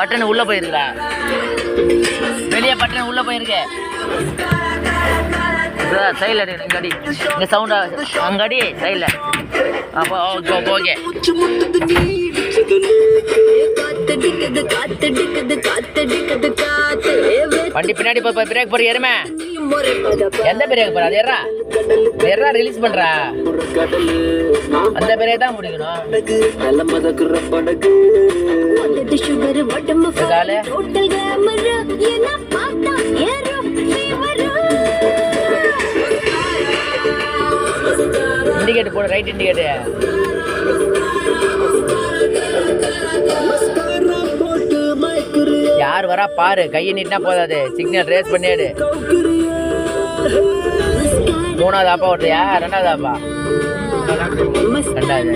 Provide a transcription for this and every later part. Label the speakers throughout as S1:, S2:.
S1: Button உள்ளே போயிருக்கா வெளியே பட்டன் உள்ளே போயிருக்கு. சைடில் அடி அங்காடி அடி. இங்க சவுண்டா அங்க அடி சைடில் அப்போ ஓகே ஓகே
S2: காத்து
S1: வண்டி பின்னாடி போய் பிரேக் போற எருமை. எந்த பிரேக் போற அது எறா எறா ரிலீஸ் பண்றா? அந்த பிரேக் தான் முடிக்கணும்.
S2: சுகர் உடம்பு. டோட்டல் கிளாமர் என்ன பார்த்தா ஃபீவர்
S1: இண்டிகேட்டர் போடு ரைட் இண்டிகேட்டர் யார் வரா பாரு கையை நீட்டினா போதாது. சிக்னல் ரேஸ் பண்ணிடு மூணாவது ஆப்பா ஓட்டுறியா ரெண்டாவது ஆப்பா? ரெண்டாவது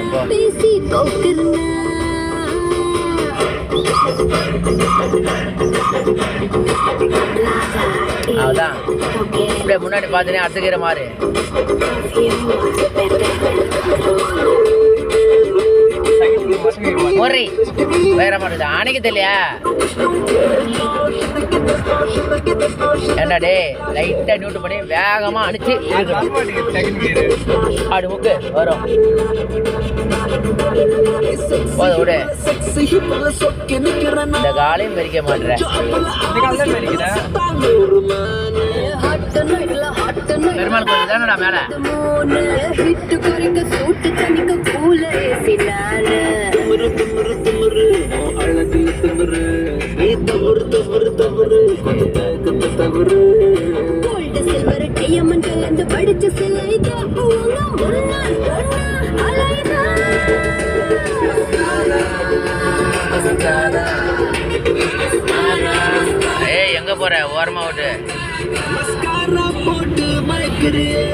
S1: அதான். அப்படியே முன்னாடி பார்த்துனே அடுத்துக்கிற மாதிரி. வேற மாட்டேது அணைக்க தெரியலையா? என்னடே லைட்டாக நியூட்டு பண்ணி வேகமாக அனுப்பிச்சு ஆடு முக்கு வரும். போதும் விடு. இந்த காலையும் மெரிக்க மாட்டேறேன் பெருமாள் கோயில் தானடா மேலே?
S2: கோல்டு சில்வர் டைமண்ட் கலந்து படிச்ச சிலைதா உங்க முன்னாள் பொண்ணு அலைதா.
S1: ஏய் எங்க போற? ஓரமா விட்டு
S3: போட்டு மயக்குறியே